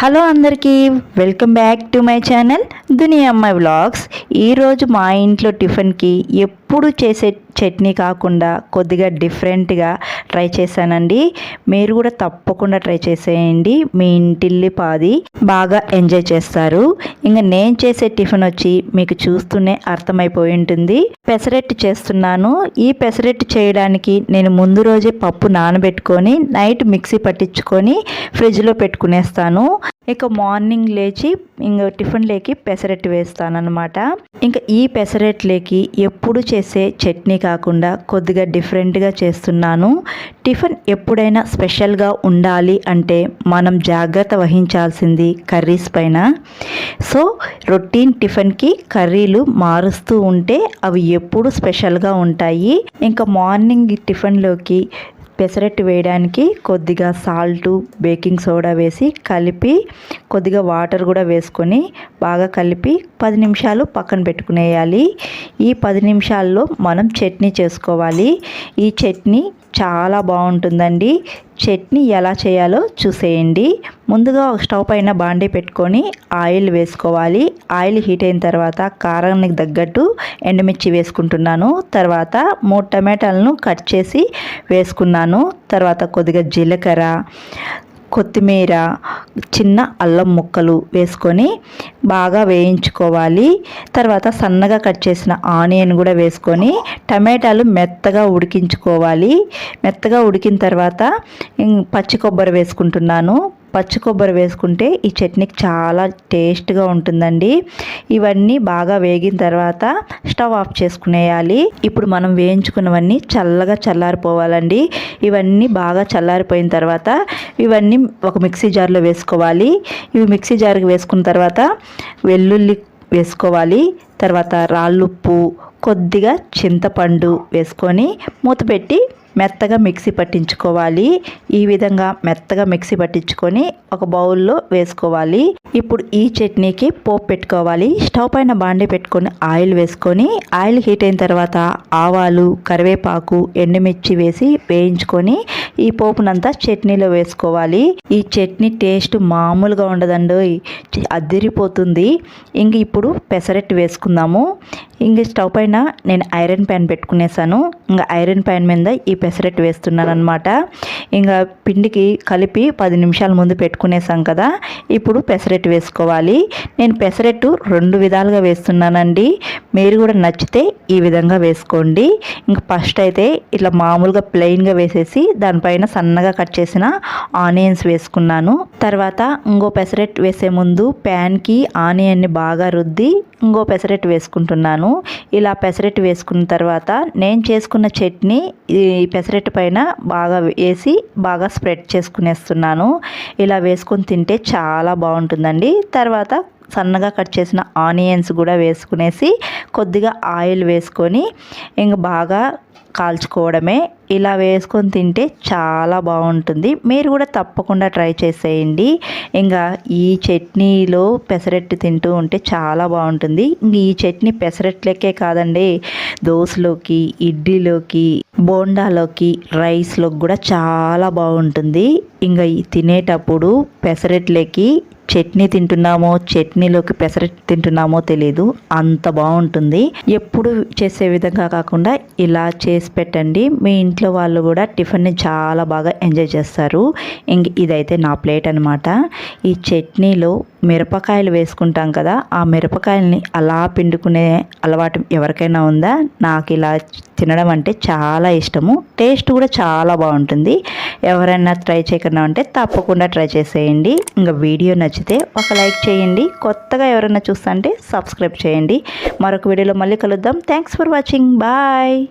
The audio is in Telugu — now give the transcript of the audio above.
హలో అందరికీ welcome back to my channel దునియా అమ్మాయి వ్లాగ్స్ ఈరోజు మా ఇంట్లో టిఫిన్కి ఎప్పుడు చేసే చట్నీ కాకుండా కొద్దిగా డిఫరెంట్గా ట్రై చేశానండి. మీరు కూడా తప్పకుండా ట్రై చేసేయండి. మీ ఇంటిల్లి పాది బాగా ఎంజాయ్ చేస్తారు. ఇంకా నేను చేసే టిఫిన్ వచ్చి మీకు చూస్తూనే అర్థమైపోయి ఉంటుంది. పెసరెట్టు చేస్తున్నాను. ఈ పెసరెట్టు చేయడానికి నేను ముందు రోజే పప్పు నానబెట్టుకొని నైట్ మిక్సీ పట్టించుకొని ఫ్రిడ్జ్లో పెట్టుకునేస్తాను. ఇక మార్నింగ్ లేచి ఇంకా టిఫిన్లేకి పెసరెట్టు వేస్తాను అనమాట ఇంకా ఈ పెసరెట్లేకి ఎప్పుడు చేసే చట్నీ కాకుండా కొద్దిగా డిఫరెంట్గా చేస్తున్నాను. టిఫిన్ ఎప్పుడైనా స్పెషల్గా ఉండాలి అంటే మనం జాగ్రత్త వహించాల్సింది కర్రీస్ పైన. సో రొటీన్ టిఫిన్కి కర్రీలు మారుస్తూ ఉంటే అవి ఎప్పుడు స్పెషల్గా ఉంటాయి. ఇంకా మార్నింగ్ టిఫిన్లోకి పెసరట్టు వేయడానికి కొద్దిగా సాల్టు బేకింగ్ సోడా వేసి కలిపి కొద్దిగా వాటర్ కూడా వేసుకొని బాగా కలిపి పది నిమిషాలు పక్కన పెట్టుకునేయాలి. ఈ పది నిమిషాల్లో మనం చట్నీ చేసుకోవాలి. ఈ చట్నీ చాలా బాగుంటుందండి. చట్నీ ఎలా చేయాలో చూసేయండి. ముందుగా ఒక స్టవ్ పైన బాండీ పెట్టుకొని ఆయిల్ వేసుకోవాలి. ఆయిల్ హీట్ అయిన తర్వాత కారానికి తగ్గట్టు ఎండుమిర్చి వేసుకుంటున్నాను. తర్వాత మూడు టమాటాలను కట్ చేసి వేసుకున్నాను. తర్వాత కొద్దిగా జీలకర్ర కొత్తిమీర చిన్న అల్లం ముక్కలు వేసుకొని బాగా వేయించుకోవాలి. తర్వాత సన్నగా కట్ చేసిన ఆనియన్ కూడా వేసుకొని టమాటాలు మెత్తగా ఉడికించుకోవాలి. మెత్తగా ఉడికిన తర్వాత పచ్చి కొబ్బరి వేసుకుంటున్నాను. పచ్చి కొబ్బరి వేసుకుంటే ఈ చట్నీకి చాలా టేస్ట్గా ఉంటుందండి. ఇవన్నీ బాగా వేగిన తర్వాత స్టవ్ ఆఫ్ చేసుకునేయాలి. ఇప్పుడు మనం వేయించుకున్నవన్నీ చల్లగా చల్లారిపోవాలండి. ఇవన్నీ బాగా చల్లారిపోయిన తర్వాత ఇవన్నీ ఒక మిక్సీ జార్లో వేసుకోవాలి. ఇవి మిక్సీ జార్కి వేసుకున్న తర్వాత వెల్లుల్లి వేసుకోవాలి. తర్వాత రాళ్ళుప్పు కొద్దిగా చింతపండు వేసుకొని మూత పెట్టి మెత్తగా మిక్సీ పట్టించుకోవాలి. ఈ విధంగా మెత్తగా మిక్సీ పట్టించుకొని ఒక బౌల్లో వేసుకోవాలి. ఇప్పుడు ఈ చట్నీకి పోపు పెట్టుకోవాలి. స్టవ్ పైన బాండి పెట్టుకొని ఆయిల్ వేసుకొని ఆయిల్ హీట్ అయిన తర్వాత ఆవాలు కరివేపాకు ఎండుమిర్చి వేసి వేయించుకొని ఈ పోపునంతా చట్నీలో వేసుకోవాలి. ఈ చట్నీ టేస్ట్ మామూలుగా ఉండదండి అదిరిపోతుంది. ఇంక ఇప్పుడు పెసరట్టు వేసుకుందాము. ఇంక స్టవ్ పైన నేను ఐరన్ ప్యాన్ పెట్టుకునేసాను. ఇంకా ఐరన్ ప్యాన్ మీద ఈ వేస్తున్నాను అనమాట ఇంకా పిండికి కలిపి పది నిమిషాల ముందు పెట్టుకునేసాం కదా ఇప్పుడు పెసరట్టు వేసుకోవాలి. నేను పెసరట్టు రెండు విధాలుగా వేస్తున్నానండి. మీరు కూడా నచ్చితే ఈ విధంగా వేసుకోండి. ఇంకా ఫస్ట్ అయితే ఇట్లా మామూలుగా ప్లెయిన్గా వేసేసి దానిపైన సన్నగా కట్ చేసిన ఆనియన్స్ వేసుకున్నాను. తర్వాత ఇంకో పెసరెట్ వేసే ముందు ప్యాన్కి ఆనియన్ని బాగా రుద్ది ఇంకో పెసరెట్ వేసుకుంటున్నాను. ఇలా పెసరెట్ వేసుకున్న తర్వాత నేను చేసుకున్న చట్నీ ఈ పెసరెట్ పైన బాగా వేసి బాగా స్ప్రెడ్ చేసుకునేస్తున్నాను. ఇలా వేసుకొని తింటే చాలా బాగుంటుందండి. తర్వాత సన్నగా కట్ చేసిన ఆనియన్స్ కూడా వేసుకునేసి కొద్దిగా ఆయిల్ వేసుకొని ఇంక బాగా కాల్చుకోవడమే. ఇలా వేసుకొని తింటే చాలా బాగుంటుంది. మీరు కూడా తప్పకుండా ట్రై చేసేయండి. ఇంకా ఈ చట్నీలో పెసరట్టు తింటూ ఉంటే చాలా బాగుంటుంది. ఇంక ఈ చట్నీ పెసరట్లకే కాదండి దోశలోకి ఇడ్లీలోకి బోండాలోకి రైస్లోకి కూడా చాలా బాగుంటుంది. ఇంకా తినేటప్పుడు పెసరట్లకి చట్నీ తింటున్నామో చట్నీలోకి పెసర తింటున్నామో తెలియదు అంత బాగుంటుంది. ఎప్పుడు చేసే విధంగా కాకుండా ఇలా చేసి పెట్టండి. మీ ఇంట్లో వాళ్ళు కూడా టిఫిన్ని చాలా బాగా ఎంజాయ్ చేస్తారు. ఇంక ఇదైతే నా ప్లేట్ అనమాట ఈ చట్నీలో మిరపకాయలు వేసుకుంటాం కదా ఆ మిరపకాయల్ని అలా పిండుకునే అలవాటు ఎవరికైనా ఉందా? నాకు ఇలా తినడం అంటే చాలా ఇష్టము. టేస్ట్ కూడా చాలా బాగుంటుంది. ఎవరైనా ట్రై చేయకుండా ఉంటే తప్పకుండా ట్రై చేసేయండి. ఇంకా వీడియో నచ్చితే ఒక లైక్ చేయండి. కొత్తగా ఎవరైనా చూస్తుంటే సబ్స్క్రైబ్ చేయండి. మరొక వీడియోలో మళ్ళీ కలుద్దాం. Thanks for watching. బాయ్.